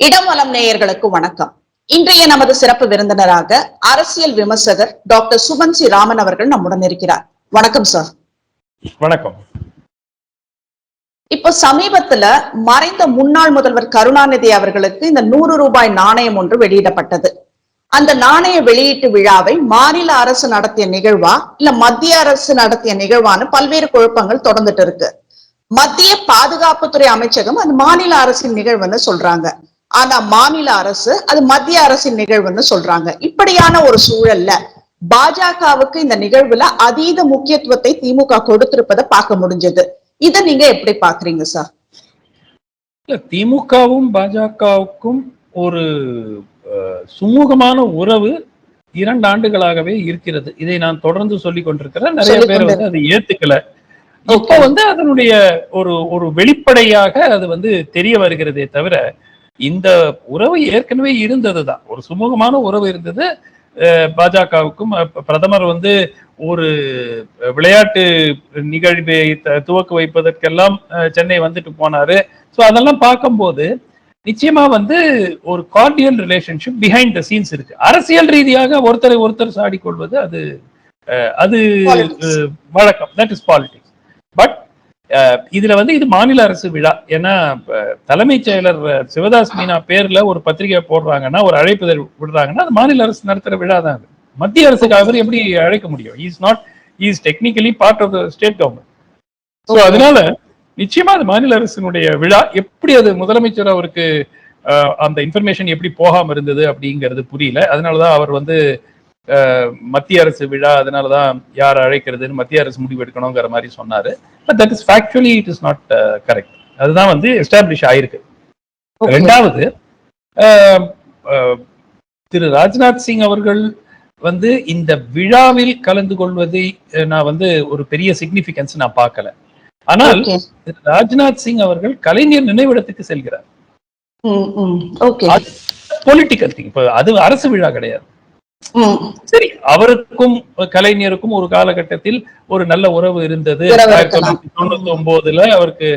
இடமலம் நேயர்களுக்கு வணக்கம். இன்றைய நமது சிறப்பு விருந்தினராக அரசியல் விமர்சகர் டாக்டர் சுபன்சி ராமன் அவர்கள் நம்முடன் இருக்கிறார். வணக்கம் சார். வணக்கம். இப்ப சமீபத்துல மறைந்த முன்னாள் முதல்வர் கருணாநிதி அவர்களுக்கு இந்த நூறு ரூபாய் நாணயம் ஒன்று வெளியிடப்பட்டது. அந்த நாணய வெளியீட்டு விழாவை மாநில அரசு நடத்திய நிகழ்வா இல்ல மத்திய அரசு நடத்திய நிகழ்வான்னு பல்வேறு குழப்பங்கள் தொடர்ந்துட்டு இருக்கு. மத்திய பாதுகாப்புத்துறை அமைச்சகம் அது மாநில அரசின் நிகழ்வுன்னு சொல்றாங்க. ஆனா மாநில அரசு அது மத்திய அரசின் நிகழ்வுன்னு சொல்றாங்க. இப்படியான ஒரு சூழல்ல பாஜகவுக்கு இந்த நிகழ்வுல அதீத முக்கியத்துவத்தை திமுக கொடுத்திருப்பதை பார்க்க முடிஞ்சது. இத நீங்க எப்படி பாக்குறீங்க சார்? இல்ல திமுகவும் பாஜகவுக்கும் ஒரு சுமூகமான உறவு இரண்டு ஆண்டுகளாகவே இருக்கிறது. இதை நான் தொடர்ந்து சொல்லிக் கொண்டிருக்கிறேன். நிறைய பேர் வந்து அதை ஏத்துக்கல. இப்ப. வந்து அதனுடைய ஒரு ஒரு வெளிப்படையாக அது வந்து தெரிய வருகிறதே தவிர இந்த உறவு ஏற்கனவே இருந்ததுதான். ஒரு சுமூகமான உறவு இருந்தது. பாஜகவுக்கும் பிரதமர் வந்து ஒரு விளையாட்டு நிகழ்வை துவக்க வைப்பதற்கெல்லாம் சென்னை வந்துட்டு போனாரு. ஸோ அதெல்லாம் பார்க்கும்போது நிச்சயமா வந்து ஒரு cordial relationship behind the scenes இருக்கு. அரசியல் ரீதியாக ஒருத்தரை ஒருத்தர் சாடிக் கொள்வது அது அது வழக்கம். தட் இஸ் பாலிடிக்ஸ் பட் இதுல வந்து இது மாநில அரசு விழா. ஏன்னா தலைமைச் செயலர் சிவதாஸ் மீனா பேர்ல ஒரு பத்திரிகை போடுறாங்கன்னா ஒரு அழைப்பு விடுறாங்கன்னா அது மாநில அரசு நடத்துற விழா தான் அது. மத்திய அரசுக்கு அவர் எப்படி அழைக்க முடியும்? Is not is technically part of the state government so அதனால நிச்சயமா அது மாநில அரசினுடைய விழா. எப்படி அது முதலமைச்சர் அவருக்கு அந்த இன்ஃபர்மேஷன் எப்படி போகாம இருந்தது அப்படிங்கிறது புரியல. அதனாலதான் அவர் வந்து மத்திய அரசு விழா அதனாலதான் யார் அழைக்கிறதுன்னு மத்திய அரசு முடிவு எடுக்கணுங்கிற மாதிரி சொன்னாரு. But that is factually it is not correct அதுதான் வந்து எஸ்டாப்ளிஷ் ஆயிருக்கு. ரெண்டாவது திரு ராஜ்நாத் சிங் அவர்கள் வந்து இந்த விழாவில் கலந்து கொள்வதை நான் வந்து ஒரு பெரிய சிக்னிபிகன்ஸ் நான் பார்க்கல. ஆனால் ராஜ்நாத் சிங் அவர்கள் கலைஞர் நினைவிடத்துக்கு செல்கிறார். பொலிட்டிக்கல் திங் அது அரசு விழா கிடையாது. சரி அவருக்கும் கலைஞருக்கும் ஒரு காலகட்டத்தில் ஒரு நல்ல உறவு இருந்தது. ஆயிரத்தி. தொள்ளாயிரத்தி தொண்ணூத்தி ஒன்பதுல அவருக்கு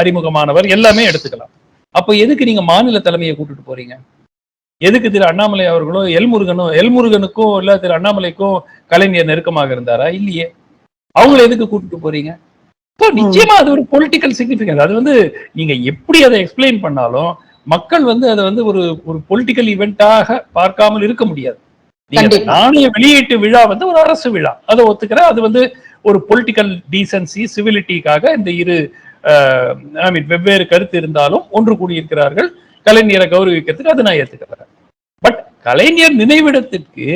அறிமுகமானவர். எல்லாமே எடுத்துக்கலாம். அப்ப எதுக்கு நீங்க மாநில தலைமையை கூட்டிட்டு போறீங்க? எதுக்கு திரு அண்ணாமலை அவர்களோ எல்முருகனோ எல்முருகனுக்கும் இல்ல திரு அண்ணாமலைக்கும் கலைஞர் நெருக்கமாக இருந்தாரா? இல்லையே. அவங்கள எதுக்கு கூட்டிட்டு போறீங்க? நிச்சயமா அது ஒரு பொலிட்டிக்கல் சிக்னிபிகன்ஸ் அது வந்து நீங்க எப்படி அதை எக்ஸ்பிளைன் பண்ணாலும் மக்கள் வந்து அதை வந்து ஒரு ஒரு பொலிட்டிக்கல் ஈவெண்டாக பார்க்காமல் இருக்க முடியாது. நாணய வெளியீட்டு விழா வந்து ஒரு அரசு விழா. அதை ஒத்துக்கிறேன். அது வந்து ஒரு பொலிட்டிக்கல் டீசன்சி சிவிலிட்டிக்காக இந்த இரு ஐ மீன் வெவ்வேறு கருத்து இருந்தாலும் ஒன்று கூடியிருக்கிறார்கள். கலைஞரை கௌரவிக்கிறதுக்கு அதை நான் ஏத்துக்கிறேன். பட் கலைஞர் நினைவிடத்திற்கு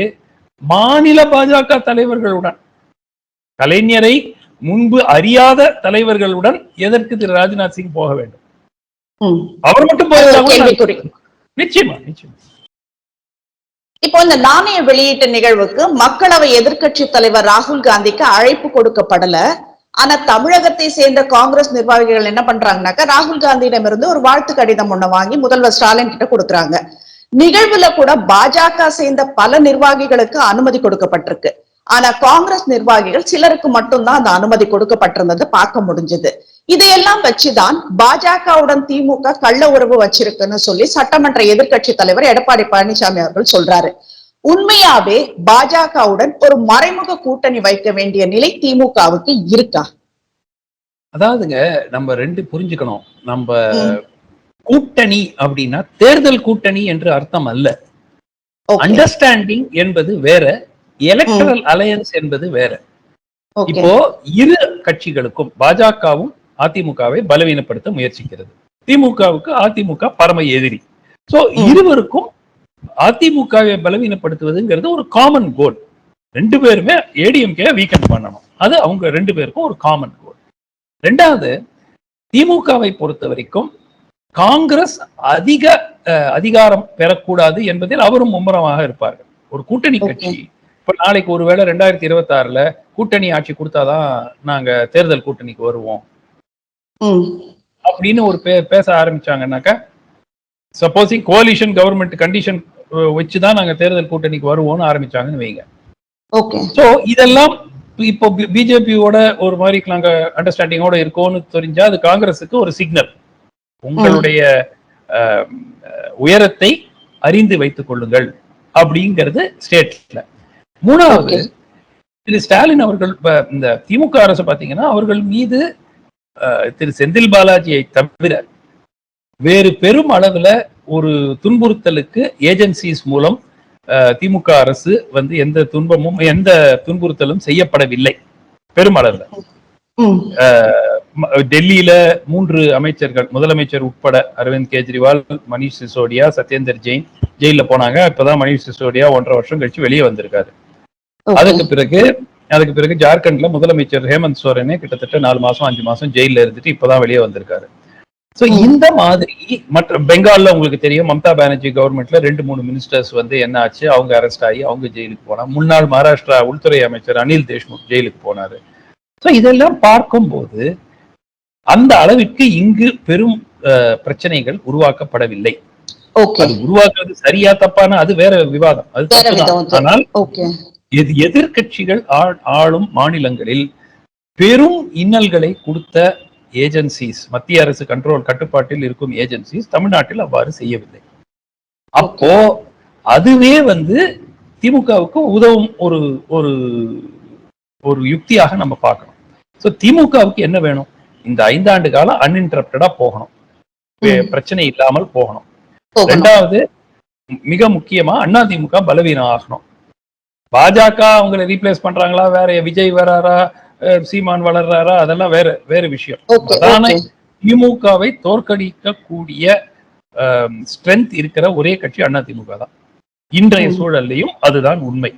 மாநில பாஜக தலைவர்களுடன் கலைஞரை முன்பு அறியாத தலைவர்களுடன் எதற்கு திரு ராஜ்நாத் சிங் போக வேண்டும். அவர் மட்டும் நிச்சயமா நிச்சயமா. இப்போ இந்த நாணய வெளியீட்டு நிகழ்வுக்கு மக்களவை எதிர்க்கட்சி தலைவர் ராகுல் காந்திக்கு அழைப்பு கொடுக்கப்படல. ஆனா தமிழகத்தை சேர்ந்த காங்கிரஸ் நிர்வாகிகள் என்ன பண்றாங்கன்னாக்கா ராகுல் காந்தியிடம் இருந்து ஒரு வாழ்த்து கடிதம் ஒண்ணு வாங்கி முதல்வர் ஸ்டாலின் கிட்ட கொடுக்குறாங்க. நிகழ்வுல கூட பாஜக சேர்ந்த பல நிர்வாகிகளுக்கு அனுமதி கொடுக்கப்பட்டிருக்கு. ஆனா காங்கிரஸ் நிர்வாகிகள் சிலருக்கு மட்டும்தான் அந்த அனுமதி கொடுக்கப்பட்டிருந்தது பார்க்க முடிஞ்சது. இதையெல்லாம் வச்சுதான் பாஜகவுடன் திமுக கள்ள உறவு வச்சிருக்குன்னு சொல்லி சட்டமன்ற எதிர்க்கட்சி தலைவர் எடப்பாடி பழனிசாமி அவர்கள் சொல்றாரு. உண்மையாவே பாஜகவுடன் ஒரு மறைமுக கூட்டணி வைக்க வேண்டிய நிலை திமுகவுக்கு இருக்கா? அதாவதுங்க நம்ம ரெண்டு புரிஞ்சுக்கணும். நம்ம. கூட்டணி அப்படின்னா தேர்தல் கூட்டணி என்று அர்த்தம் அல்ல. அண்டர்ஸ்டாண்டிங் என்பது வேற எலக்டரல் அலையன்ஸ் என்பது வேற. இப்போ இரு கட்சிகளுக்கும் பாஜகவும் அதிமுகவை பலவீனப்படுத்த முயற்சிக்கிறது. திமுகவுக்கு அதிமுக பரம எதிரி. சோ ம். இருவருக்கும் அதிமுகவை பலவீனப்படுத்துவதுங்கிறது ஒரு காமன் கோல் ரெண்டு பேருமே ஏடிஎம்கே வீக்கெண்ட் பண்ணணும். அது அவங்க ரெண்டு பேருக்கும் ஒரு காமன் கோல் ரெண்டாவது திமுகவை பொறுத்த வரைக்கும் காங்கிரஸ் அதிக அதிகாரம் பெறக்கூடாது என்பதில் அவரும் மும்முரமாக இருப்பார்கள். ஒரு கூட்டணி. கட்சி இப்ப நாளைக்கு ஒருவேளை ரெண்டாயிரத்தி இருபத்தி ஆறுல கூட்டணி ஆட்சி கொடுத்தாதான் நாங்க தேர்தல் கூட்டணிக்கு வருவோம். அப்படின்னு ஒரு பேச ஆரம்பிச்சாங்கன்னாக்கா சப்போஸிங் கோலிஷன் கவர்மெண்ட் கண்டிஷன் வச்சுதான் நாங்க தேர்தல் கூட்டணிக்கு வருவோம்னு ஆரம்பிச்சாங்கன்னு வைங்க. சோ இதெல்லாம் இப்போ பிஜேபியோட ஒரு மாதிரி நாங்க அண்டர்ஸ்டாண்டிங்கோட இருக்கோம்னு தெரிஞ்சா அது காங்கிரஸுக்கு ஒரு சிக்னல் உங்களுடைய உயரத்தை அறிந்து வைத்துக் கொள்ளுங்கள் அப்படிங்கிறது ஸ்டேட்ல மூணாவது. திரு ஸ்டாலின் அவர்கள் இப்ப இந்த திமுக அரசு பாத்தீங்கன்னா அவர்கள் மீது திரு செந்தில் பாலாஜியை தவிர வேறு பெரும் அளவுல ஒரு துன்புறுத்தலுக்கு ஏஜென்சிஸ் மூலம் திமுக அரசு வந்து எந்த துன்பமும் எந்த துன்புறுத்தலும் செய்யப்படவில்லை பெரும் அளவுல ம், ம- டெல்லியில மூன்று அமைச்சர்கள் முதலமைச்சர் உட்பட அரவிந்த் கெஜ்ரிவால் மணிஷ் சிசோடியா சத்யேந்தர் ஜெயின் ஜெயில போனாங்க இப்பதான் மணிஷ் சிசோடியா ஒன்றரை வருஷம் கழிச்சு வெளியே வந்திருக்காரு. அதுக்கு பிறகு அதுக்கு பிறகு ஜார்க்கண்ட்ல முதலமைச்சர் ஹேமந்த் சோரனே கிட்டத்தட்ட நாலு மாசம் அஞ்சு மாசம் ஜெயில இருந்துட்டு இப்பதான் வெளியே வந்திருக்காரு. சோ ம். இந்த மாதிரி மற்ற பெங்கால்ல உங்களுக்கு தெரியும் மம்தா பானர்ஜி கவர்மெண்ட்ல ரெண்டு மூணு மினிஸ்டர்ஸ் வந்து என்ன ஆச்சு? அவங்க அரெஸ்ட் ஆகி அவங்க ஜெயிலுக்கு போனா முன்னாள் மகாராஷ்டிரா உள்துறை அமைச்சர் அனில் தேஷ்முக் ஜெயிலுக்கு போனாரு. சோ இதெல்லாம் பார்க்கும்போது அந்த அளவிற்கு இங்கு பெரும் பிரச்சனைகள் உருவாக்கப்படவில்லை. அது உருவாக்குறது சரியா தப்பான அது வேற விவாதம். அது. ஆனால் Okay. எது எதிர்க்கட்சிகள் ஆள்- ஆளும் மாநிலங்களில் பெரும் இன்னல்களை கொடுத்த ஏஜென்சிஸ் மத்திய அரசு கண்ட்ரோல் கட்டுப்பாட்டில் இருக்கும் ஏஜென்சிஸ் தமிழ்நாட்டில் அவ்வாறு செய்யவில்லை அப்போ அதுவே வந்து திமுகவுக்கு உதவும் ஒரு ஒரு ஒரு யுக்தியாக நம்ம பார்க்கணும் சோ திமுகவுக்கு என்ன வேணும் இந்த ஐந்தாண்டு காலம் அன்இன்டரப்டடா போகணும். பிரச்சனை இல்லாமல் போகணும் போகணும். ரெண்டாவது மிக முக்கியமா அதிமுக பலவீனம் ஆகணும் பாஜக அவங்களை ரீப்ளேஸ் பண்றாங்களா? வேற விஜய் வராரா? சீமான் வளர்றாரா? அதெல்லாம் வேற வேற விஷயம். அதான. திமுகவை தோற்கடிக்க கூடிய ஸ்ட்ரென்த் இருக்கிற ஒரே கட்சி அதிமுக தான். இன்றைய. சூழல்லையும் அதுதான் உண்மை.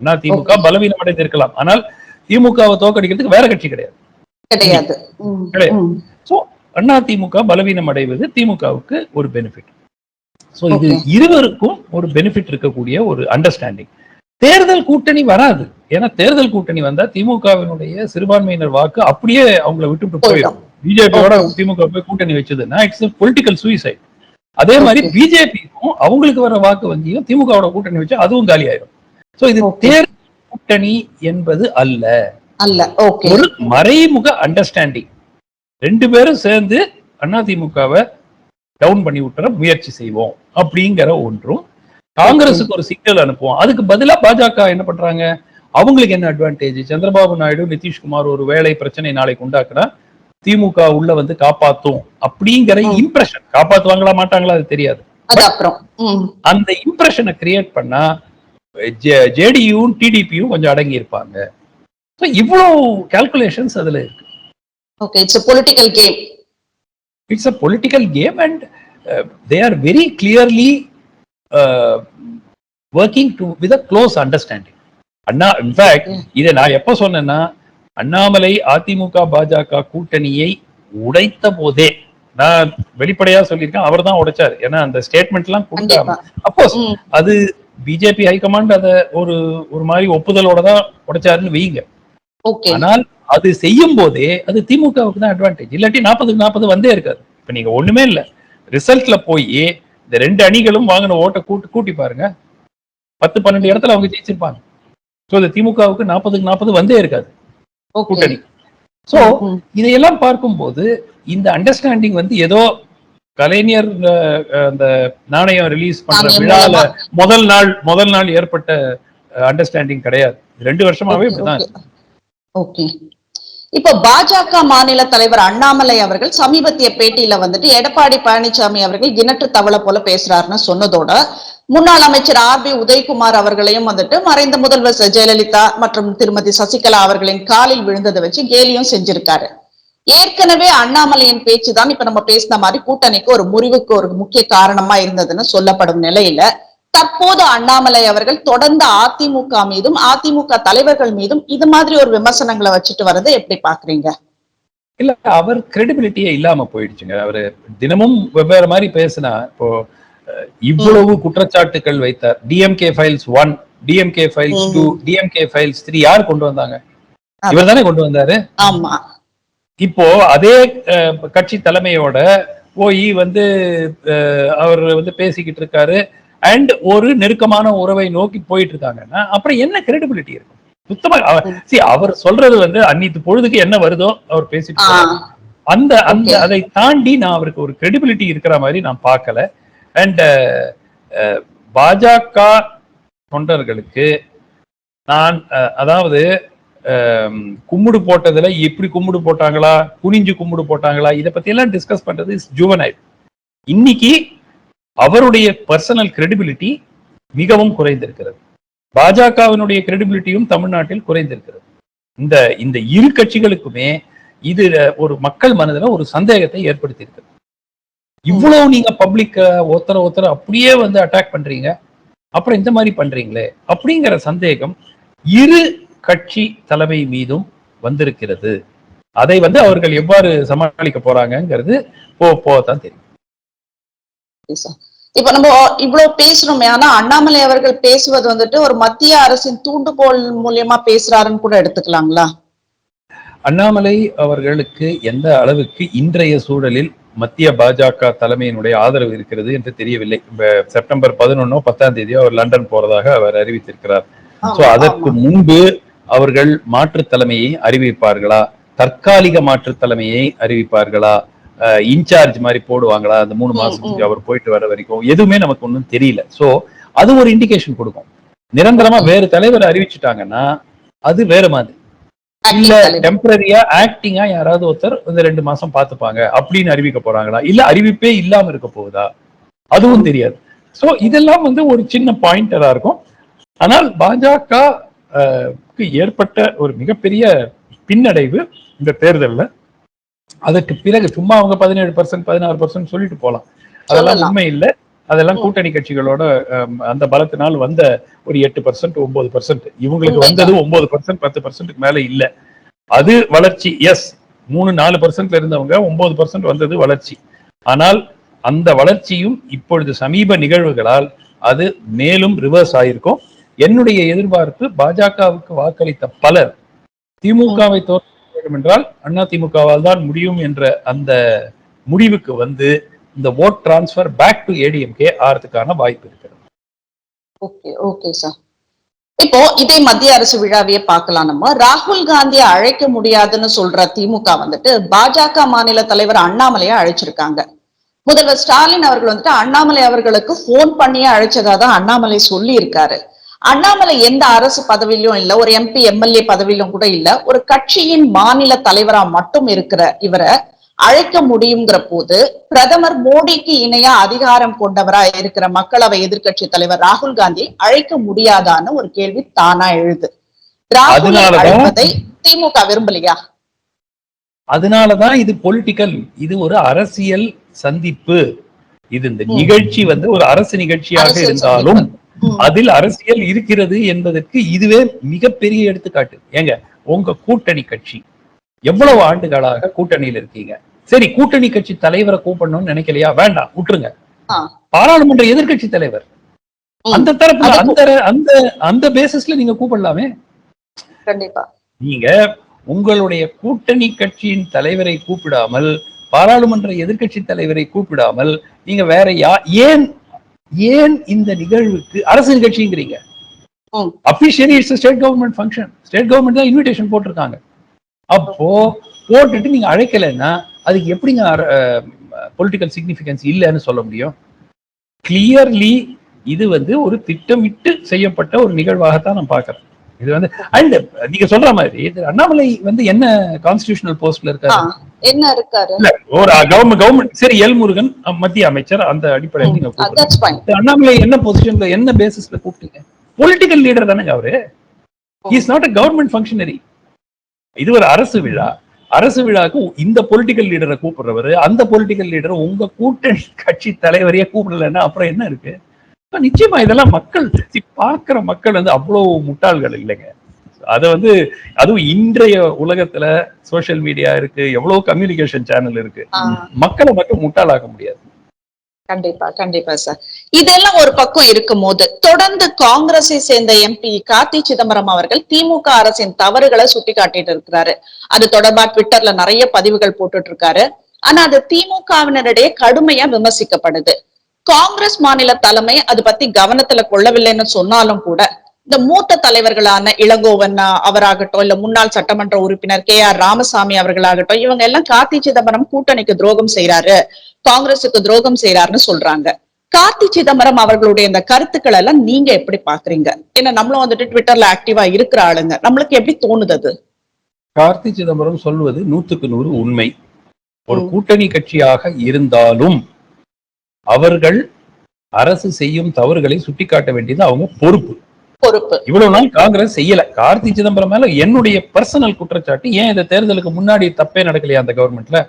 அதிமுக Okay. பலவீனம் அடைந்திருக்கலாம் ஆனால் திமுகவை தோற்கடிக்கிறதுக்கு வேற கட்சி கிடையாது. சோ அதிமுக பலவீனம் அடைவது திமுகவுக்கு ஒரு பெனிஃபிட் சோ இது. இருவருக்கும் ஒரு பெனிஃபிட் இருக்கக்கூடிய ஒரு அண்டர்ஸ்டாண்டிங் தேர்தல் கூட்டணி வராது. ஏன்னா தேர்தல் கூட்டணி வந்தா திமுகவினுடைய சிறுபான்மையினர் வாக்கு அப்படியே அவங்கள விட்டுட்டு போயிடும். பிஜேபியோட. திமுக போய் கூட்டணி வச்சதுன்னா இட்ஸ் பொலிட்டிக்கல் சூசைட் அதே மாதிரி. பிஜேபிக்கும் அவங்களுக்கு வர வாக்கு வங்கியும் திமுகவோட கூட்டணி வச்சா அதுவும் காலி ஆயிடும் சோ இது. தேர்தல் கூட்டணி என்பது அல்ல. ஒரு மறைமுக அண்டர்ஸ்டாண்டிங் ரெண்டு பேரும் சேர்ந்து அதிமுகவை டவுன் பண்ணி விட்டுற முயற்சி செய்வோம். அப்படிங்கிற ஒன்றும் காங்கிரஸுக்கு ஒரு சிக்னல் அனுப்புவோம். அதுக்கு பதிலா பாஜக என்ன பண்றாங்க? அவங்களுக்கு என்ன அட்வான்டேஜ் சந்திரபாபு நாயுடு நிதிஷ்குமார் ஒரு வேலை பிரச்சனை நாளைக்கு உண்டாக்குனா திமுக உள்ள வந்து காப்பாத்தும் அப்படிங்கிற. இம்ப்ரெஷன் காப்பாத்துவாங்களா மாட்டாங்களா அது தெரியாது. அந்த இம்ப்ரெஷனை கிரியேட் பண்ணா ஜேடியும் டிடிபியும் கொஞ்சம் அடங்கி இருப்பாங்க. இவ்வளவு கால்குலேஷன்ஸ் அதுல இருக்கு. Okay it's political game it's a political game and uh, they are very working to with a close understanding. அண்ணா இன்ஃபேக்ட். இதை நான் எப்ப சொன்னேன்னா அண்ணாமலை அதிமுக பாஜக கூட்டணியை உடைத்த போதே நான் வெளிப்படையா சொல்லியிருக்கேன் அவர் தான் உடைச்சாரு. ஏன்னா அந்த ஸ்டேட்மெண்ட் எல்லாம் அப்கோர்ஸ் ம், அது பிஜேபி ஹைகமாண்ட் அதை ஒரு ஒரு மாதிரி ஒப்புதலோட தான் உடைச்சாருன்னு வைங்க ஆனால் அது செய்யும் போதே அது திமுகவுக்கு தான் அட்வான்டேஜ் இல்லாட்டி நாற்பதுக்கு நாற்பது வந்தே இருக்காது. இப்ப நீங்க ஒண்ணுமே இல்ல. ரிசல்ட்ல போய் இந்த ரெண்டு அணிகளும் வாங்கின ஓட்டை கூட்டி கூட்டி பாருங்க. பத்து பன்னெண்டு இடத்துல அவங்க ஜெயிச்சிருப்பாங்க. சோ இந்த திமுகவுக்கு நாற்பதுக்கு நாற்பது வந்தே இருக்காது. கூட்டணி. சோ ம், இதையெல்லாம் பார்க்கும்போது இந்த அண்டர்ஸ்டாண்டிங் வந்து ஏதோ கலைஞர் அந்த நாணயம் ரிலீஸ் பண்ற விழால. முதல் நாள் முதல் நாள் ஏற்பட்ட அண்டர்ஸ்டாண்டிங் கிடையாது. ரெண்டு வருஷமாவே இப்படிதான் ஓகே. இப்ப பாஜக மாநில தலைவர் அண்ணாமலை அவர்கள் சமீபத்திய பேட்டியில வந்துட்டு எடப்பாடி பழனிசாமி அவர்கள் கிணற்று தவளை போல பேசுறாருன்னு சொன்னதோட முன்னாள் அமைச்சர் ஆர் பி உதயகுமார் அவர்களையும் வந்துட்டு மறைந்த முதல்வர் ஜெயலலிதா மற்றும் திருமதி சசிகலா அவர்களின் காலில் விழுந்ததை வச்சு கேலியும் செஞ்சிருக்காரு. ஏற்கனவே அண்ணாமலையின் பேச்சு தான் இப்ப நம்ம பேசின மாதிரி கூட்டணிக்கு ஒரு முறிவுக்கு ஒரு முக்கிய காரணமா இருந்ததுன்னு சொல்லப்படும் நிலையில தற்போது அண்ணாமலை அவர்கள் தொடர்ந்து அதிமுக மீதும் அதிமுக தலைவர்கள் மீதும் இது மாதிரி ஒரு விமர்சனங்களை வச்சுட்டு வரதை எப்படி பாக்குறீங்க இல்ல அவர் கிரெடிபிலிட்டியே இல்லாம போயிடுச்சுங்க. அவரு தினமும் வெவ்வேறு மாதிரி பேசினா இப்போ இவ்வளவு குற்றச்சாட்டுகள் வைத்தார். DMK files one DMK files. Two DMK files three யார் கொண்டு வந்தாங்க. இவர் தானே கொண்டு வந்தாரு? ஆமா. இப்போ அதே கட்சி தலைமையோட போய் வந்து அவர் வந்து பேசிக்கிட்டு இருக்காரு. அண்ட் ஒரு நெருக்கமான உறவை நோக்கி போயிட்டு இருக்காங்கன்னா அப்புறம் என்ன கிரெடிபிலிட்டி இருக்கும்? சுத்தமா see, அவர் சொல்றது வந்து அன்னித்து பொழுதுக்கு என்ன வருதோ அவர் பேசிட்டு. அந்த அந்த. அதை தாண்டி நான் அவருக்கு ஒரு கிரெடிபிலிட்டி இருக்கிற மாதிரி நான் பார்க்கல. அண்ட் பாஜக தொண்டர்களுக்கு நான் அதாவது கும்முடு போட்டதுல எப்படி கும்முடு போட்டாங்களா? குனிஞ்சு கும்முடு போட்டாங்களா? இதை பத்தி எல்லாம் டிஸ்கஸ் பண்றது இஸ் ஜுவனைல் இன்னைக்கு அவருடைய பர்சனல் கிரெடிபிலிட்டி மிகவும் குறைந்திருக்கிறது. பாஜகவினுடைய கிரெடிபிலிட்டியும் தமிழ்நாட்டில் குறைந்திருக்கிறது. இந்த இந்த இரு கட்சிகளுக்குமே இது ஒரு மக்கள் மனதில் ஒரு சந்தேகத்தை ஏற்படுத்தியிருக்கு. இவ்வளவு நீங்க பப்ளிக்க ஒருத்தர ஒருத்தர அப்படியே வந்து அட்டாக் பண்றீங்க. அப்புறம் இந்த மாதிரி பண்றீங்களே அப்படிங்கிற சந்தேகம் இரு கட்சி தலைமை மீதும் வந்திருக்கிறது. அதை வந்து அவர்கள் எவ்வாறு சமாளிக்க போறாங்கங்கிறது போ போதான் தெரியும். இப்ப நம்ம இவ்வளவு பேசுறோமே ஆனா அண்ணாமலை அவர்கள் பேசுவது வந்துட்டு ஒரு மத்திய அரசின் தூண்டுகோல் மூலியமா பேசுறாருன்னு கூட எடுத்துக்கலாங்களா? அண்ணாமலை அவர்களுக்கு எந்த அளவுக்கு இன்றைய சூழலில் மத்திய பாஜக தலைமையினுடைய ஆதரவு இருக்கிறது என்று தெரியவில்லை. செப்டம்பர் பதினொன்னோ பத்தாம் தேதியோ அவர் லண்டன் போறதாக அவர் அறிவித்திருக்கிறார். சோ அதற்கு. முன்பு அவர்கள் மாற்று தலைமையை அறிவிப்பார்களா? தற்காலிக மாற்று தலைமையை அறிவிப்பார்களா? இன்சார்ஜ் மாதிரி போடுவாங்களா? அந்த மூணு மாசத்துக்கு அவர் போயிட்டு வர வரைக்கும். எதுவுமே நமக்கு ஒன்றும் தெரியல. சோ அது ஒரு இண்டிகேஷன் கொடுக்கும். நிரந்தரமா வேறு தலைவர் அறிவிச்சுட்டாங்கன்னா அது வேற மாதிரி. இல்ல. டெம்பரரியா ஆக்டிங்கா யாராவது ஒருத்தர் இந்த ரெண்டு மாசம் பாத்துப்பாங்க அப்படின்னு அறிவிக்க போறாங்களா? இல்ல அறிவிப்பே இல்லாம இருக்க போகுதா? அதுவும் தெரியாது. சோ இதெல்லாம் வந்து ஒரு சின்ன பாயிண்டரா இருக்கும். ஆனால் பாஜக ஏற்பட்ட ஒரு மிகப்பெரிய பின்னடைவு இந்த தேர்தல்ல. அதற்கு பிறகு சும்மா அவங்க பதினேழு பர்சன்ட் பதினாறு பர்சன்ட் சொல்லிட்டு போலாம். அதெல்லாம். உண்மை இல்ல. அதெல்லாம். கூட்டணி கட்சிகளோட அந்த பலத்தினால் வந்த ஒரு எட்டு பர்சன்ட் ஒன்பது பர்சன்ட் இவங்களுக்கு. வந்தது ஒன்பது பர்சன்ட் பத்து பர்சன்ட்டுக்கு மேல இல்ல. அது வளர்ச்சி. எஸ் மூணு நாலு பர்சன்ட்ல இருந்தவங்க ஒன்பது பர்சன்ட் வந்தது வளர்ச்சி. ஆனால் அந்த வளர்ச்சியும் இப்பொழுது சமீப நிகழ்வுகளால் அது மேலும் ரிவர்ஸ் ஆயிருக்கும். என்னுடைய எதிர்பார்ப்பு பாஜகவுக்கு வாக்களித்த பலர் திமுகவை தோற்க வேண்டும் என்றால் அண்ணா திமுகவால் தான் முடியும் என்ற அந்த முடிவுக்கு வந்து இந்த vote transfer back to ADMK ஆறதுக்கான வாய்ப்பு இருக்கிறது. ஓகே ஓகே சார் இப்போ இதே மத்திய அரசு விழாவையே பார்க்கலாம் நம்ம. ராகுல் காந்தியை அழைக்க முடியாதுன்னு சொல்ற திமுக வந்துட்டு பாஜக மாநில தலைவர் அண்ணாமலையை அழைச்சிருக்காங்க. முதல்வர் ஸ்டாலின் அவர்கள் வந்துட்டு அண்ணாமலை அவர்களுக்கு போன் பண்ணியே அழைச்சதா தான் அண்ணாமலை சொல்லி இருக்காரு அண்ணாமலை எந்த அரசு பதவியிலும் இல்ல ஒரு எம்பி எம்எல்ஏ பதவியிலும் கூட இல்ல ஒரு கட்சியின் மாநில தலைவரா மட்டும் இருக்கிற இவரை அழைக்க முடியுங்கிற போது பிரதமர் மோடிக்கு இணையா அதிகாரம் கொண்டவரா இருக்கிற மக்களவை எதிர்க்கட்சி தலைவர் ராகுல் காந்தி அழைக்க முடியாதான்னு ஒரு கேள்வி தானா எழுது ராகுலை அதனாலதான் அழைப்பதை திமுக விரும்பலையா அதனாலதான் இது பொலிட்டிக்கல் இது ஒரு அரசியல் சந்திப்பு இது இந்த. நிகழ்ச்சி வந்து ஒரு அரசு நிகழ்ச்சியாக இருந்தாலும். அதில் அரசியல் இருக்கிறது என்பதற்கு இதுவே மிகப்பெரிய எடுத்துக்காட்டு. ஏங்க உங்க கூட்டணி கட்சி. எவ்வளவு ஆண்டுகளாக கூட்டணியில் இருக்கீங்க? சரி கூட்டணி கட்சி தலைவரை கூப்பிடணும்னு நினைக்கலையா? வேண்டாம் விட்டுருங்க. பாராளுமன்ற எதிர்க்கட்சி தலைவர். அந்த தரப்புல அது- அந்த அந்த அந்த பேசிஸ்ல நீங்க கூப்பிடலாமே? கண்டிப்பா. நீங்க உங்களுடைய கூட்டணி கட்சியின் தலைவரை கூப்பிடாமல் பாராளுமன்ற எதிர்க்கட்சி தலைவரை கூப்பிடாமல் நீங்க வேற யா ஏன் ஏன் இந்த நிகழ்வுக்கு அரசு நிகழ்ச்சிங்கிறீங்க. Officially it's state government function state government தான் இன்விடேஷன் போட்டிருக்காங்க. அப்போ போட்டுட்டு நீங்க அழைக்கலைன்னா அதுக்கு எப்படிங்க பொலிட்டிக்கல் சிக்னிஃபிகன்ஸ் இல்லைன்னு சொல்ல முடியும்? கிளியர்லி இது வந்து ஒரு திட்டமிட்டு செய்யப்பட்ட ஒரு நிகழ்வாகத்தான் நான் பார்க்கிறேன். இது வந்து அண்ட் நீங்க சொல்ற மாதிரி அண்ணாமலை வந்து என்ன கான்ஸ்டிடியூஷனல் போஸ்ட்ல இருக்காரு? என்ன இருக்காரு? ஒரு கவர்மெண்ட் கவர்மெண்ட் சரி எல்முருகன் மத்திய அமைச்சர் அந்த அடிப்படையில் நீங்க அண்ணாமலை என்ன பொசிஷன்ல என்ன பேசிஸ்ல கூப்பிட்டீங்க? பொலிட்டிக்கல் லீடர் தானேங்க அவரு. Is not a government functionary இது ஒரு அரசு விழா. அரசு விழாக்கு இந்த பொலிட்டிக்கல் லீடரை கூப்பிடுறவர் அந்த பொலிட்டிக்கல் லீடர் உங்க கூட்டணி கட்சி தலைவரையே கூப்பிடலன்னா அப்புறம் என்ன இருக்கு? நிச்சயமா இதெல்லாம் மக்கள் see, பார்க்கிற மக்கள் வந்து அவ்வளவு முட்டாள்கள் இல்லைங்க. அது வந்து அதுவும் இன்றைய உலகத்துல சோஷியல் மீடியா இருக்கு எவ்வளவு கம்யூனிகேஷன் சேனல் இருக்கு. மக்களை மட்டும் முட்டாளாக்க முடியாது. கண்டிப்பா கண்டிப்பா சார் இதெல்லாம் ஒரு பக்கம் இருக்கும் போது தொடர்ந்து காங்கிரஸை சேர்ந்த எம்பி கார்த்தி சிதம்பரம் அவர்கள் திமுக அரசின் தவறுகளை சுட்டி காட்டிட்டு இருக்கிறாரு. அது தொடர்பா ட்விட்டர்ல நிறைய பதிவுகள் போட்டுட்டு இருக்காரு ஆனா அது திமுகவினரிடையே கடுமையா விமர்சிக்கப்படுது. காங்கிரஸ் மாநில தலைமை அது பத்தி கவனத்துல கொள்ளவில்லைன்னு சொன்னாலும் கூட இந்த மூத்த தலைவர்களான இளங்கோவன் அவராகட்டும் இல்ல முன்னாள் சட்டமன்ற உறுப்பினர் கே ஆர் ராமசாமி அவர்களாகட்டும் இவங்க எல்லாம் கார்த்தி சிதம்பரம் கூட்டணிக்கு துரோகம் செய்யறாரு காங்கிரசுக்கு துரோகம் செய்யறாருன்னு சொல்றாங்க. கார்த்தி சிதம்பரம் அவர்களுடைய இந்த கருத்துக்கள் எல்லாம் நீங்க எப்படி பாக்குறீங்க? ஏன்னா நம்மளும் வந்துட்டு ட்விட்டர்ல ஆக்டிவா இருக்கிற ஆளுங்க. நம்மளுக்கு எப்படி தோணுது அது? கார்த்தி சிதம்பரம் சொல்வது நூத்துக்கு நூறு உண்மை. ஒரு. கூட்டணி கட்சியாக இருந்தாலும் அவர்கள் அரசு செய்யும் தவறுகளை சுட்டிக்காட்ட வேண்டியது அவங்க பொறுப்பு. பொறுப்பு. இவ்வளவு நாள் காங்கிரஸ் செய்யல. கார்த்தி சிதம்பரம் மேல என்னுடைய பர்சனல் குற்றச்சாட்டு. ஏன் இந்த தேர்தலுக்கு முன்னாடி தப்பே நடக்கலையா அந்த கவர்மெண்ட்ல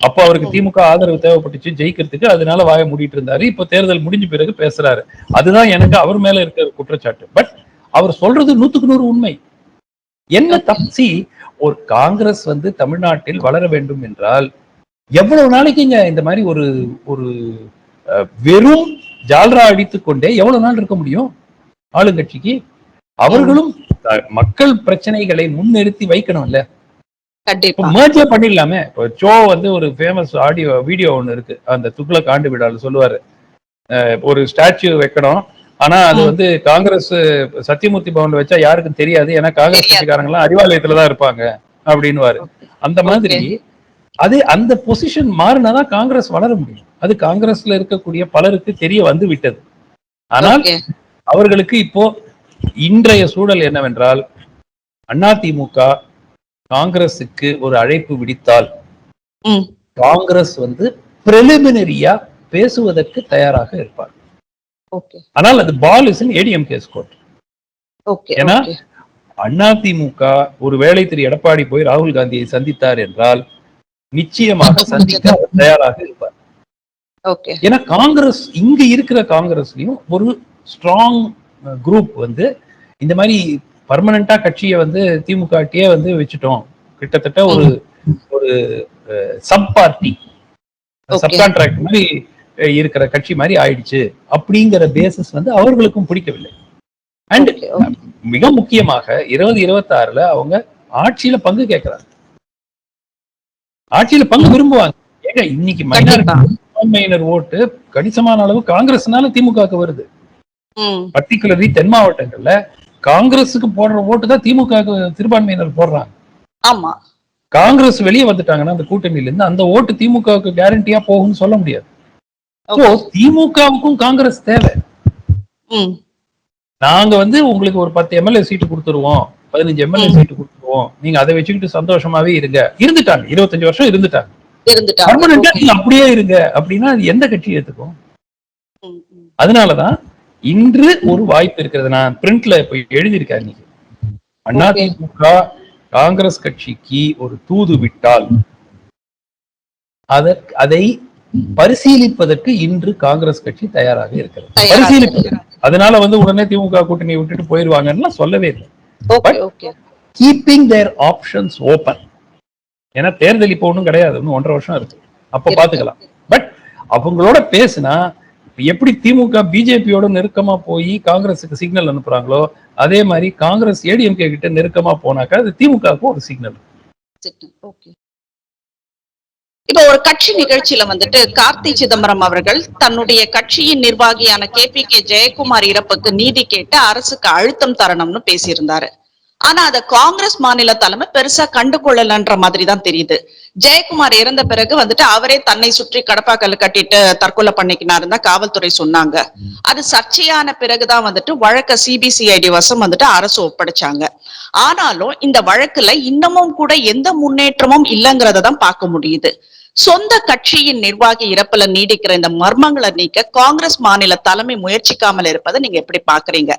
அப்போ அவருக்கு திமுக ஆதரவு தேவைப்பட்டுச்சு ஜெயிக்கிறதுக்கு. அதனால வாய மூடிட்டு இருந்தாரு. இப்ப தேர்தல் முடிஞ்ச பிறகு பேசுறாரு. அதுதான் எனக்கு அவர் மேல இருக்கிற குற்றச்சாட்டு. பட் அவர் சொல்றது நூத்துக்கு நூறு உண்மை. என்ன தப்சி ஒரு காங்கிரஸ் வந்து தமிழ்நாட்டில் வளர வேண்டும் என்றால் எவ்வளவு நாளைக்குங்க இந்த மாதிரி ஒரு ஒரு வெறும் ஜால்ரா அடித்துக் கொண்டே எவ்வளவு நாள் இருக்க முடியும்? ஆளுங்கட்சிக்கு அவர்களும் மக்கள் பிரச்சனைகளை முன்னிறுத்தி வைக்கணும்ல. merge பண்ணிடலாமே. இப்போ சோ வந்து ஒரு ஃபேமஸ் ஆடியோ வீடியோ ஒண்ணு இருக்கு. அந்த துக்ளக் ஆண்டு விழால சொல்லுவாரு. ஒரு ஸ்டாச்சு வைக்கணும். ஆனா அது. வந்து காங்கிரஸ் சத்தியமூர்த்தி பவன்ல வச்சா யாருக்கும் தெரியாது. ஏன்னா காங்கிரஸ். கட்சிக்காரங்க எல்லாம் அறிவாலயத்துல தான் இருப்பாங்க அப்படின்னுவாரு. அந்த மாதிரி அது அந்த பொசிஷன் மாறினாதான் காங்கிரஸ் வளர முடியும். அது காங்கிரஸ்ல இருக்கக்கூடிய பலருக்கு தெரிய வந்து விட்டது. ஆனால். அவர்களுக்கு இப்போ இன்றைய சூழல் என்னவென்றால் அதிமுக காங்கிரசுக்கு ஒரு அழைப்பு விடுத்தால். காங்கிரஸ் வந்து பிரிலிமினரியா பேசுவதற்கு தயாராக இருப்பார். ஆனால் அது ball is in ADMK's court ஏன்னா. அதிமுக ஒரு வேளை திரு எடப்பாடி போய் ராகுல் காந்தியை சந்தித்தார் என்றால் நிச்சயமாக சந்திக்க தயாராக இருப்பார். ஓகே. ஏன்னா காங்கிரஸ் இங்க இருக்கிற காங்கிரஸ்லயும் ஒரு ஸ்ட்ராங் குரூப் வந்து இந்த மாதிரி பர்மனண்டா கட்சியை வந்து திமுகட்டியே வந்து வச்சுட்டோம். கிட்டத்தட்ட ஒரு ஒரு சப் பார்ட்டி. சப் கான்ட்ராக்ட் மாதிரி இருக்கிற கட்சி மாதிரி ஆயிடுச்சு. அப்படிங்கிற பேசிஸ் வந்து அவர்களுக்கும் பிடிக்கவில்லை. அண்ட். மிக முக்கியமாக இருபது இருபத்தி ஆறுல அவங்க ஆட்சியில பங்கு கேட்கறாங்க. ஆட்சியில பங்கு விரும்புவாங்க. ஏங்க இன்னைக்கு சிறுபான்மையினர் ஓட்டு கணிசமான அளவு காங்கிரஸ்னால திமுகவுக்கு வருது. பர்டிகுலர்லி தென் மாவட்டங்கள்ல காங்கிரஸுக்கு போடுற ஓட்டு தான் திமுகவுக்கு சிறுபான்மையினர் போடுறாங்க. ஆமா. காங்கிரஸ் வெளியே வந்துட்டாங்கன்னா அந்த கூட்டணியில இருந்து அந்த ஓட்டு திமுகவுக்கு கேரண்டியா போகும்னு சொல்ல முடியாது. திமுகவுக்கும் காங்கிரஸ் தேவை. நாங்க வந்து உங்களுக்கு ஒரு பத்து எம்எல்ஏ சீட்டு கொடுத்துருவோம். பதினஞ்சு எம்எல்ஏ. சீட்டு கொடுத்துருவோம். நீங்க அதை வச்சுக்கிட்டு சந்தோஷமாவே இருங்க. இருந்துட்டாங்க. இருபத்தஞ்சு வருஷம் இருந்துட்டாங்க. பர்மனண்டா. நீங்க அப்படியே இருங்க. அப்படின்னா எந்த கட்சி ஏத்துக்கும். அதனாலதான் இன்று ஒரு வாய்ப்பு இருக்கிறது. நான் பிரிண்ட்ல போய் எழுதியிருக்கேன் இன்னைக்கு. அதிமுக காங்கிரஸ் கட்சிக்கு ஒரு தூது விட்டால் அதற்கு அதை பரிசீலிப்பதற்கு இன்று காங்கிரஸ் கட்சி தயாராக இருக்கிறது. பரிசீலிப்பது. அதனால வந்து உடனே திமுக கூட்டணியை விட்டுட்டு போயிருவாங்கன்னு சொல்லவே இல்லை. கீப்பிங் தேர் ஆப்ஷன்ஸ் ஓபன் ஏன்னா தேர்தல் இப்போ ஒன்றும் கிடையாது. ஒன்றரை வருஷம் இருக்கு. அப்ப. பாத்துக்கலாம். பட் அவங்களோட பேசுனா எப்படி திமுக பிஜேபியோட நெருக்கமா போய் காங்கிரஸுக்கு சிக்னல் அனுப்புறாங்களோ அதே மாதிரி காங்கிரஸ் ஏடிஎம்கே கிட்ட நெருக்கமா போனாக்கா அது திமுகவுக்கு ஒரு சிக்னல் ஓகே இப்ப ஒரு கட்சி நிகழ்ச்சியில வந்துட்டு கார்த்தி சிதம்பரம் அவர்கள் தன்னுடைய கட்சியின் நிர்வாகியான கே பி கே ஜெயக்குமார் இறப்புக்கு நீதி கேட்டு அரசுக்கு அழுத்தம் தரணும்னு பேசியிருந்தாரு. ஆனா அத காங்கிரஸ் மாநில தலைமை பெருசா கண்டுகொள்ளலன்ற மாதிரி தான் தெரியுது. ஜெயக்குமார் இறந்த பிறகு வந்துட்டு அவரே தன்னை சுற்றி கடப்பாக்கல் கட்டிட்டு தற்கொலை பண்ணிக்கினாருன்னு தான் காவல்துறை சொன்னாங்க. அது சர்ச்சையான பிறகுதான் வந்துட்டு வழக்க சிபிசிஐடி வசம் வந்துட்டு அரசு ஒப்படைச்சாங்க. ஆனாலும் இந்த வழக்குல இன்னமும் கூட எந்த முன்னேற்றமும் இல்லைங்கிறத தான் பார்க்க முடியுது. சொந்த கட்சியின் நிர்வாகி இறப்புல நீடிக்கிற இந்த மர்மங்களை நீக்க காங்கிரஸ் மாநில தலைமை முயற்சிக்காமல் இருப்பதை நீங்க எப்படி பாக்குறீங்க?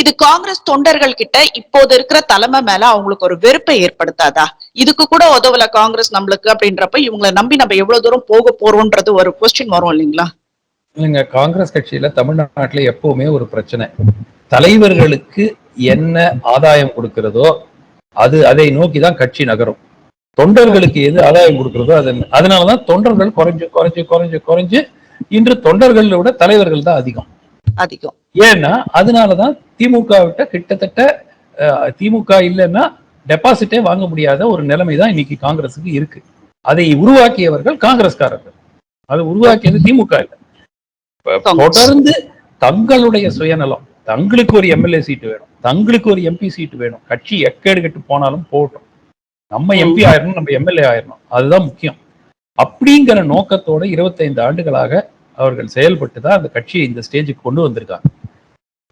இது காங்கிரஸ் தொண்டர்கள் கிட்ட இப்போது இருக்கிற தலைமை மேல அவங்களுக்கு ஒரு வெறுப்பை ஏற்படுத்தாதா? இதுக்கு கூட உதவல காங்கிரஸ் நம்மளுக்கு அப்படின்றப்ப இவங்களை நம்பி நம்ம எவ்வளவு தூரம் போக போறோம்ன்றது ஒரு கொஸ்டின் வரும் இல்லைங்களா? இல்லைங்க காங்கிரஸ் கட்சியில தமிழ்நாட்டுல எப்பவுமே ஒரு பிரச்சனை. தலைவர்களுக்கு என்ன ஆதாயம் கொடுக்கிறதோ அது அதை நோக்கி தான் கட்சி நகரும். தொண்டர்களுக்கு எது ஆதாயம் கொடுக்கிறதோ அது அதனாலதான் தொண்டர்கள் குறைஞ்சு குறைஞ்சு குறைஞ்சு குறைஞ்சு இன்று தொண்டர்களை விட தலைவர்கள் தான் அதிகம். அதிகம். ஏன்னா அதனாலதான் திமுக விட்ட கிட்டத்தட்ட திமுக இல்லைன்னா டெபாசிட்டே வாங்க முடியாத ஒரு நிலைமை தான் இன்னைக்கு காங்கிரஸுக்கு இருக்கு. அதை உருவாக்கியவர்கள் காங்கிரஸ்காரர்கள். அதை உருவாக்கியது திமுக இல்ல. தொடர்ந்து தங்களுடைய சுயநலம் தங்களுக்கு ஒரு எம்எல்ஏ சீட்டு வேணும் தங்களுக்கு ஒரு எம்பி சீட்டு வேணும் கட்சி எக்கேடு கெட்டு போனாலும் போகட்டும் நம்ம எம்பி ஆயிரணும் நம்ம எம்எல்ஏ ஆயிரணும். அதுதான் முக்கியம். அப்படிங்கிற நோக்கத்தோட 25 ஆண்டுகளாக அவர்கள் செயல்பட்டு தான் அந்த கட்சியை இந்த ஸ்டேஜுக்கு கொண்டு வந்திருக்காங்க.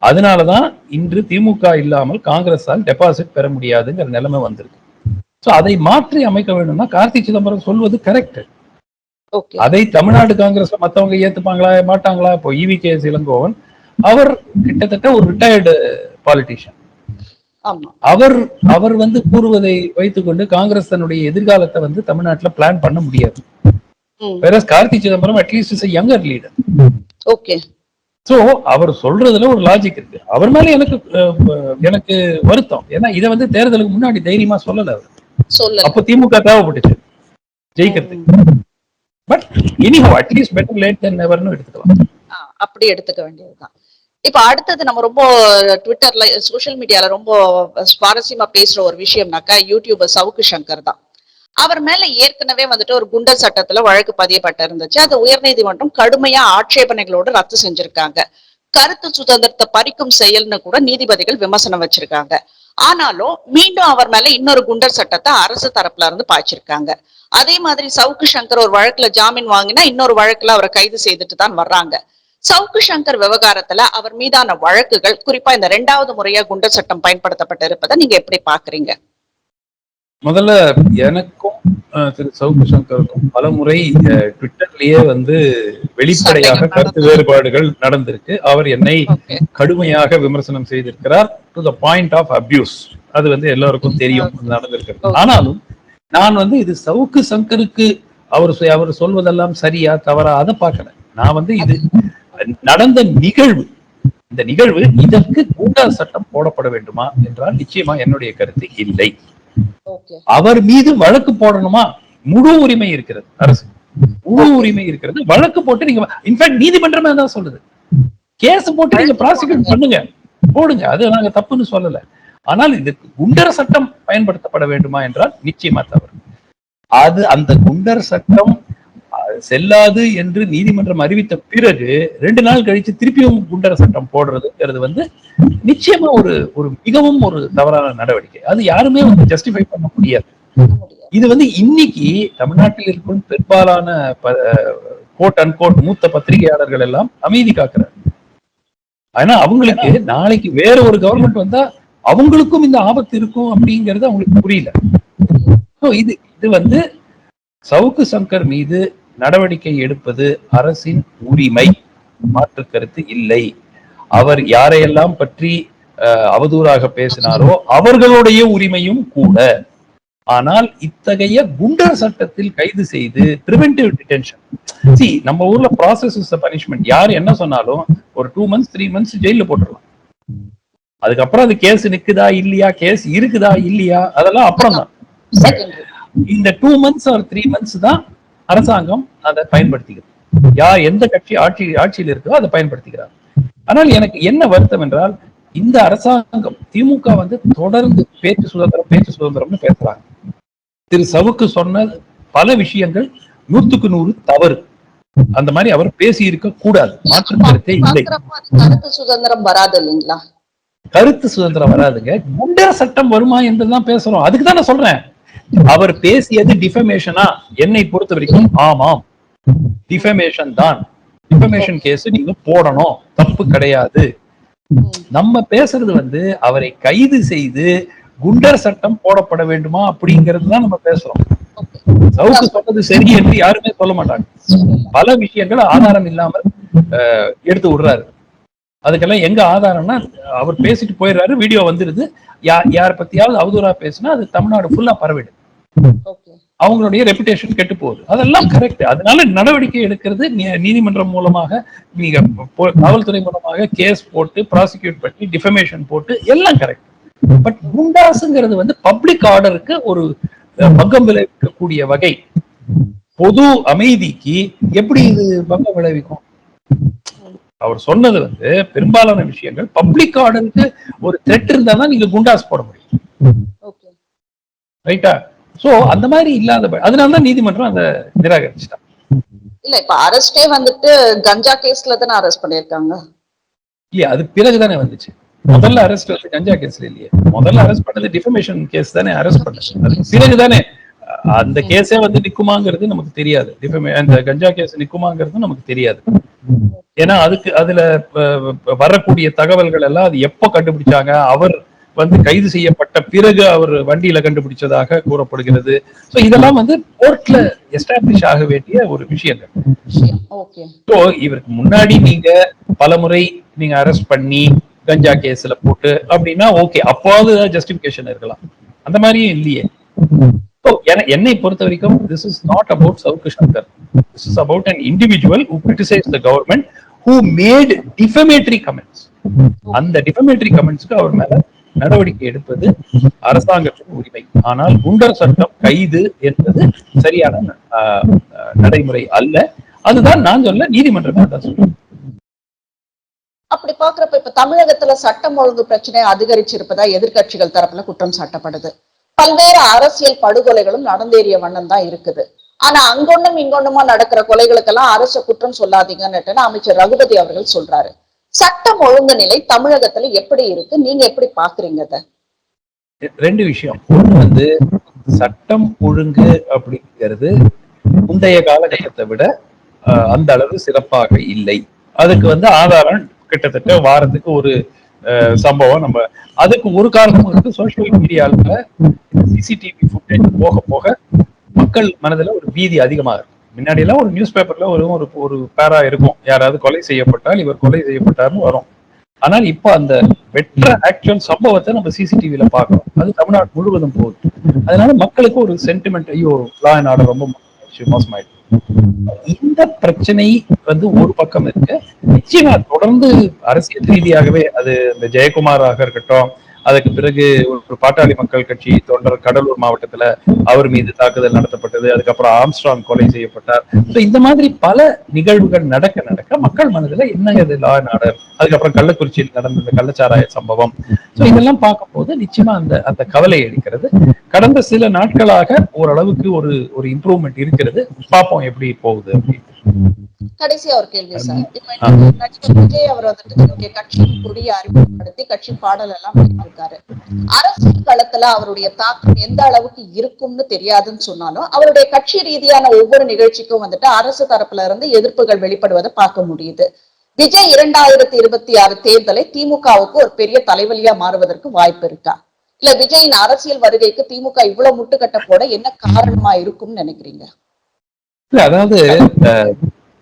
அதனாலதான் இன்று திமுக இல்லாமல் காங்கிரஸால் டெபாசிட் பெற முடியாதுங்கிற நிலைமை வந்திருக்கு. சோ அதை மாற்றி அமைக்க வேண்டும்னா கார்த்தி சிதம்பரம் சொல்வது கரெக்ட் அதை தமிழ்நாடு காங்கிரஸ் மத்தவங்க ஏத்துப்பாங்களா மாட்டாங்களா? இப்போ இவி கே இளங்கோவன் அவர் கிட்டத்தட்ட ஒரு ரிட்டையர்டு பாலிட்டிஷியன் அவர் அவர் வந்து கூறுவதை வைத்துக்கொண்டு காங்கிரஸ் தன்னுடைய எதிர்காலத்தை வந்து தமிழ்நாட்டுல பிளான் பண்ண முடியாது. வேற Karti Chidambaram at least is younger leader okay. So அவர் சொல்றதுல ஒரு லாஜிக் இருக்கு. அவர் மேல எனக்கு எனக்கு வருத்தம். ஏன்னா இதை வந்து தேர்தலுக்கு முன்னாடி தைரியமா சொல்லல அவர். அப்போ திமுக தேவைப்பட்டுச்சு. ஜெயிக்கிறதுக்கு. But anyhow at least better late then நெவர்னு எடுத்துக்கலாம். அப்படி எடுத்துக்க வேண்டியதுதான். இப்ப அடுத்தது நம்ம ரொம்ப ட்விட்டர்ல சோஷியல் மீடியால ரொம்ப சுவாரஸ்யமா பேசுற ஒரு விஷயம்னாக்கா யூடியூபர் சவுக்கு சங்கர் தான். அவர் மேல ஏற்கனவே வந்துட்டு ஒரு குண்டர் சட்டத்துல வழக்கு பதியப்பட்டு இருந்துச்சு அது உயர்நீதிமன்றம் கடுமையா ஆட்சேபனைகளோடு ரத்து செஞ்சிருக்காங்க. கருத்து சுதந்திரத்தை பறிக்கும் செயல்னு கூட நீதிபதிகள் விமர்சனம் வச்சிருக்காங்க. ஆனாலும் மீண்டும் அவர் மேல இன்னொரு குண்டர் சட்டத்தை அரசு தரப்புல இருந்து பாய்ச்சிருக்காங்க. அதே மாதிரி சவுக்கு சங்கர் ஒரு வழக்குல ஜாமீன் வாங்கினா இன்னொரு வழக்குல அவரை கைது செய்துட்டு தான் வர்றாங்க. சவுக்கு சங்கர் விவகாரத்துல அவர் மீதான வழக்குகள் குறிப்பா இந்த ரெண்டாவது முறையா குண்டர் சட்டம் பயன்படுத்தப்பட்டு இருப்பதை நீங்க எப்படி பாக்குறீங்க? முதல்ல எனக்கும் திரு சவுக்கு சங்கருக்கும் பல முறை ட்விட்டர்லயே வந்து வெளிப்படையாக கருத்து. வேறுபாடுகள் நடந்திருக்கு. அவர் என்னை கடுமையாக விமர்சனம் செய்திருக்கிறார். To the point of abuse அது வந்து எல்லாருக்கும் தெரியும் நடந்திருக்கிறது. ஆனாலும் நான் வந்து இது சவுக்கு சங்கருக்கு அவர் அவர் சொல்வதெல்லாம் சரியா தவறா அதை பார்க்கல. நான் வந்து இது நடந்த நிகழ்வு இந்த நிகழ்வு இதற்கு கூண்டா சட்டம் போடப்பட வேண்டுமா என்றால் நிச்சயமா என்னுடைய கருத்து இல்லை. அவர் மீது வழக்கு போடணுமா? முழு உரிமை இருக்கிறது அரசு. முழு உரிமை இருக்கிறது. வழக்கு போட்டு நீங்க இன்ஃபேக்ட் நீதிமன்றமே தான் சொல்லுது. கேஸ் போட்டு நீங்க ப்ராசிக்யூட் பண்ணுங்க. போடுங்க. அது நாங்க தப்புன்னு சொல்லல. ஆனால் இது குண்டர் சட்டம் பயன்படுத்தப்பட வேண்டுமா என்றால் நிச்சயமா தவறு. அது அந்த குண்டர் சட்டம் செல்லாது என்று நீதிமன்றம் அறிவித்த பிறகு ரெண்டு நாள் கழிச்சு திருப்பியும் குண்டர சட்டம் போடுறதுங்கிறது வந்து நிச்சயமா ஒரு ஒரு மிகவும் ஒரு தவறான நடவடிக்கை. அது யாருமே வந்து ஜஸ்டிஃபை பண்ண முடியாது. இது வந்து இன்னைக்கு தமிழ்நாட்டில் இருக்கும் பெரும்பாலான கோட் அன்கோட் மூத்த பத்திரிகையாளர்கள் எல்லாம் அமைதி காக்குறாங்க ஆனா அவங்களுக்கு நாளைக்கு வேற ஒரு கவர்மெண்ட் வந்தா அவங்களுக்கும் இந்த ஆபத்து இருக்கும் அப்படிங்கறது அவங்களுக்கு புரியல. இது இது வந்து சவுக்கு சங்கர் மீது நடவடிக்கை எடுப்பது அரசின் உரிமை. மாற்று கருத்து இல்லை. அவர் யாரையெல்லாம் பற்றி அவதூறாக பேசினாரோ அவர்களுடைய உரிமையும் கூட. ஆனால் இத்தகைய குண்டர் சட்டத்தில் கைது செய்து பிரிவென்டிவ் டிடென்ஷன் சி நம்ம ஊர்ல ப்ராசஸ் இஸ் பனிஷ்மெண்ட் யார் என்ன சொன்னாலும் ஒரு டூ மந்த்ஸ் த்ரீ மந்த்ஸ் ஜெயில போட்டுடலாம் அதுக்கப்புறம் அது கேஸ் நிக்குதா இல்லையா? கேஸ் இருக்குதா இல்லையா? அதெல்லாம் அப்புறம் தான் இந்த two months or three months தான் அரசாங்கம் அதை பயன்படுத்திக்கிறது யார் எந்த கட்சி ஆட்சி ஆட்சியில் இருக்கோ அதை பயன்படுத்திக்கிறார். ஆனால் எனக்கு என்ன வருத்தம் என்றால் இந்த அரசாங்கம் திமுக வந்து தொடர்ந்து பேச்சு சுதந்திரம் பேச்சு சுதந்திரம்னு பேசுறாங்க. திரு சவுக்கு சொன்ன பல விஷயங்கள் நூத்துக்கு நூறு தவறு. அந்த மாதிரி அவர் பேசி இருக்க கூடாது. மாற்று கருத்தே இல்லை. கருத்து சுதந்திரம் வராது இல்லைங்களா? கருத்து சுதந்திரம் வராதுங்க. குண்டர் சட்டம் வருமா என்றுதான் பேசுறோம். அதுக்கு தான் நான் சொல்றேன். அவர் பேசியது டிஃபமேஷனா என்னை பொறுத்த வரைக்கும் ஆமாம். டிஃபமேஷன் தான். டிஃபமேஷன் கேஸ் நீங்க போடணும். தப்பு கிடையாது. நம்ம பேசுறது வந்து அவரை கைது செய்து குண்டர் சட்டம் போடப்பட வேண்டுமா அப்படிங்கிறது தான் நம்ம பேசுறோம். சவுக்கு சொன்னது சரி என்று யாருமே சொல்ல மாட்டாங்க. பல விஷயங்கள் ஆதாரம் இல்லாமல் எடுத்து விடுறாரு. அதுக்கெல்லாம் எங்க ஆதாரம்னா அவர் பேசிட்டு போயிடுறாரு வீடியோ வந்துருது. யார் யார் பத்தியாவது அவதூறா பேசினா அது தமிழ்நாடு ஃபுல்லா பரவிடு. ஓகே. அவங்களுடைய ரெப்புடேஷன் கெட்டு போகுது. அதெல்லாம் கரெக்ட் அதனால நடவடிக்கை எடுக்கிறது நீதிமன்றம் மூலமாக நீங்க காவல்துறை மூலமாக கேஸ் போட்டு ப்ராசிக்யூட் பண்ணி டிஃபமேஷன் போட்டு எல்லாம் கரெக்ட் பட் குண்டாசுங்கிறது வந்து பப்ளிக் ஆர்டருக்கு ஒரு பங்கம் விளைவிக்கக்கூடிய வகை. பொது அமைதிக்கு எப்படி இது பங்கம் விளைவிக்கும்? அவர் சொன்னது வந்து பெரும்பாலான விஷயங்கள் பப்ளிக் ஆர்டருக்கு ஒரு த்ரெட் இருந்தா தான் நீங்க குண்டாஸ் போட முடியும். ரைட்டா சோ அந்த மாதிரி இல்லாத அதனாலதான் நீதிமன்றம் அதை நிராகரிச்சிட்டாங்க இல்ல இப்ப அரெஸ்டே வந்துட்டு கஞ்சா கேஸ்ல தானே அரெஸ்ட் பண்ணிருக்காங்க இல்லையா அது பிறகுதானே வந்துச்சு. முதல்ல அரெஸ்ட் வந்து கஞ்சா கேஸ்ல இல்லையே. முதல்ல அரெஸ்ட் பண்ணது டிஃபமேஷன் கேஸ் தானே அரெஸ்ட் பண்ணது. பிறகுதானே அந்த கேஸே வந்து நிக்குமாங்கிறது நமக்கு தெரியாது. அந்த கஞ்சா கேஸ் நிக்குமாங்கிறது நமக்கு தெரியாது. ஏன்னா அதுக்கு அதுல வரக்கூடிய தகவல்கள் எல்லாம் அது எப்ப கண்டுபிடிச்சாங்க? அவர் வந்து கைது செய்யப்பட்ட பிறகு அவர் வண்டியில கண்டுபிடிச்சதாக கூறப்படுகிறது. சோ இதெல்லாம் வந்து கோர்ட்ல எஸ்டாப்ளிஷ் ஆக வேண்டிய ஒரு விஷயங்கள் ஸோ இவருக்கு முன்னாடி நீங்க பலமுறை நீங்க அரெஸ்ட் பண்ணி கஞ்சா கேஸ்ல போட்டு அப்படின்னா ஓகே அப்போது ஜஸ்டிபிகேஷன் இருக்கலாம். அந்த மாதிரியும் இல்லையே. So, என்னை பொறுத்த வரைக்கும் this is not about Savukku Shankar this is about an individual who criticise the government who made defamatory comments அந்த டிஃபமேட்ரி கமெண்ட்ஸ்க்கு அவர் மேல நடவடிக்கை எடுப்பது அரசாங்கத்தின் உரிமை. ஆனால் குண்டர் சட்டம் கைது என்பது சரியான நடைமுறை அல்ல. அதுதான் நான் சொல்ல நீதிமன்றமே அதான் சொல்றேன். அப்படி பாக்குறப்ப இப்ப தமிழகத்துல சட்டம் ஒழுங்கு பிரச்சனை அதிகரிச்சிருப்பதா எதிர்கட்சிகள் தரப்புல குற்றம் சாட்டப்படுது. பல்வேறு அரசியல் படுகொலைகளும் நடந்தேறிய வண்ணம் தான் இருக்குது. ஆனா அங்கொன்னும் இங்கொன்னுமா நடக்கிற கொலைகளுக்கெல்லாம் அரச குற்றம் சொல்லாதீங்கன்னு அமைச்சர் ரகுபதி அவர்கள் சொல்றாரு. சட்டம் ஒழுங்கு நிலை தமிழகத்துல எப்படி இருக்கு? நீங்க எப்படி பாக்குறீங்க ரெண்டு விஷயம். ஒண்ணு வந்து சட்டம் ஒழுங்கு அப்படிங்கிறது முந்தைய காலகட்டத்தை விட ஆஹ், அந்த அளவு சிறப்பாக இல்லை. அதுக்கு வந்து ஆதாரம் கிட்டத்தட்ட வாரத்துக்கு ஒரு சம்பவம். நம்ம அதுக்கு ஒரு காரணம் வந்து சோசியல் மீடியால சிசிடிவி ஃபுட்டேஜ் போக போக மக்கள் மனதுல ஒரு பீதி அதிகமாக இருக்கும். முன்னாடி எல்லாம் ஒரு நியூஸ் பேப்பர்ல ஒரு ஒரு ஒரு பேரா இருக்கும். யாராவது கொலை செய்யப்பட்டால் இவர் கொலை செய்யப்பட்டார்னு வரும். ஆனால் இப்போ அந்த வெற்ற ஆக்சுவல் சம்பவத்தை நம்ம சிசிடிவில பார்க்கறோம். அது தமிழ்நாடு முழுவதும் போகுது. அதனால மக்களுக்கு ஒரு சென்டிமெண்ட் ஐயோ லா அண்ட் ஆர்டர் ரொம்ப மோசமாயிடுச்சு. இந்த பிரச்சனை வந்து ஒரு பக்கம் இருக்கு. நிச்சயமா தொடர்ந்து அரசியல் ரீதியாகவே அது இந்த ஜெயக்குமாராக இருக்கட்டும் அதுக்கு பிறகு ஒரு பாட்டாளி மக்கள் கட்சி தொண்டர் கடலூர் மாவட்டத்துல அவர் மீது தாக்குதல் நடத்தப்பட்டது. அதுக்கப்புறம் ஆம்ஸ்ட்ராங் கொலை செய்யப்பட்டார். So இந்த மாதிரி பல நிகழ்வுகள் நடக்க நடக்க மக்கள் மனதுல என்ன இது லா அண்ட் ஆர்டர்? அதுக்கப்புறம் கள்ளக்குறிச்சியில் நடந்த இந்த கள்ளச்சாராய சம்பவம். சோ இதெல்லாம் பார்க்கும்போது நிச்சயமா அந்த அந்த கவலை அளிக்கிறது. கடந்த சில நாட்களாக ஓரளவுக்கு ஒரு ஒரு இம்ப்ரூவ்மெண்ட் இருக்கிறது. பார்ப்போம் எப்படி போகுது அப்படின்னு. கடைசியா ஒரு கேள்வி சார். இப்ப நடிகர் அவர் வந்துட்டு கட்சியின் கொடியை அறிமுகப்படுத்தி கட்சி பாடல் எல்லாம் வெளியிட்டிருக்காரு அரசியல் களத்துல அவருடைய தாக்கம் எந்த அளவுக்கு இருக்கும்னு தெரியாதுன்னு சொன்னாலும் அவருடைய கட்சி ரீதியான ஒவ்வொரு நிகழ்ச்சிக்கும் வந்துட்டு அரசு தரப்புல இருந்து எதிர்ப்புகள் வெளிப்படுவதை பார்க்க முடியுது. விஜய் இரண்டாயிரத்தி இருபத்தி ஆறு தேர்தலை திமுகவுக்கு ஒரு பெரிய தலைவலியா மாறுவதற்கு வாய்ப்பு இருக்கா? இல்ல விஜயின் அரசியல் வருகைக்கு திமுக இவ்வளவு முட்டுக்கட்ட போட என்ன காரணமா இருக்கும்னு நினைக்கிறீங்க? இல்ல அதாவது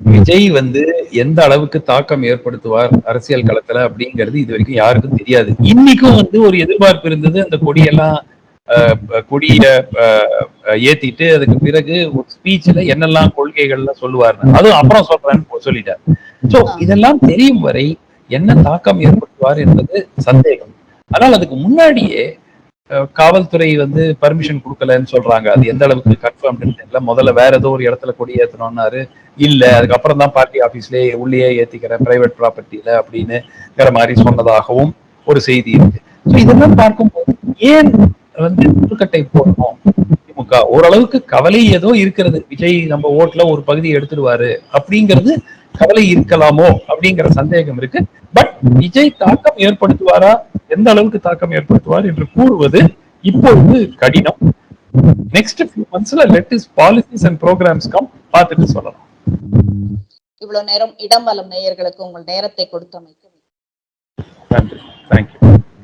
விஜய் வந்து எந்த அளவுக்கு தாக்கம் ஏற்படுத்துவார் அரசியல் களத்துல அப்படிங்கிறது இது வரைக்கும் யாருக்கும் தெரியாது. இன்னைக்கும் வந்து ஒரு எதிர்பார்ப்பு இருந்தது அந்த கொடியெல்லாம் அஹ், கொடிய ஏத்திட்டு அதுக்கு பிறகு ஒரு ஸ்பீச்ல என்னெல்லாம் கொள்கைகள்லாம் சொல்லுவார்னு அதுவும் அப்புறம் சொல்றேன்னு சொல்லிட்டார். சோ இதெல்லாம் தெரியும் வரை என்ன தாக்கம் ஏற்படுத்துவார் என்பது சந்தேகம். ஆனால் அதுக்கு முன்னாடியே காவல்துறை வந்து பர்மிஷன் கொடுக்கலன்னு சொல்றாங்க. அது எந்த அளவுக்கு கன்ஃபார்ம் தெரியல. முதல்ல வேற ஏதோ ஒரு இடத்துல கொடி ஏத்தணும்னாரு இல்ல அதுக்கப்புறம் தான் பார்ட்டி ஆபீஸ்லயே உள்ளேயே ஏத்திக்கிறேன் பிரைவேட் ப்ராப்பர்ட்டியில அப்படின்னுங்கிற மாதிரி சொன்னதாகவும் ஒரு செய்தி இருக்கு. இதெல்லாம் பார்க்கும்போது ஏன் வந்து முட்டுக்கட்டை போடணும்? திமுக ஓரளவுக்கு கவலை ஏதோ இருக்கிறது. விஜய் நம்ம ஓட்டுல ஒரு பகுதியை எடுத்துடுவாரு அப்படிங்கிறது கவலை இருக்கலாமோ அப்படிங்கிற சந்தேகம் இருக்கு. பட் விஜய் தாக்கம் ஏற்படுத்துவாரா? எந்த அளவுக்கு தாக்கம் ஏற்படுத்துவார் என்று கூறுவது இப்பொழுது கடினம். Next few மந்த்ஸ்ல let is policies and programs come பார்த்துட்டு சொல்லலாம். இவ்வளவு நேரம் இடம் வலம் நேயர்களுக்கு உங்கள் நேரத்தை கொடுத்தமைக்கு நன்றி. தேங்க்யூ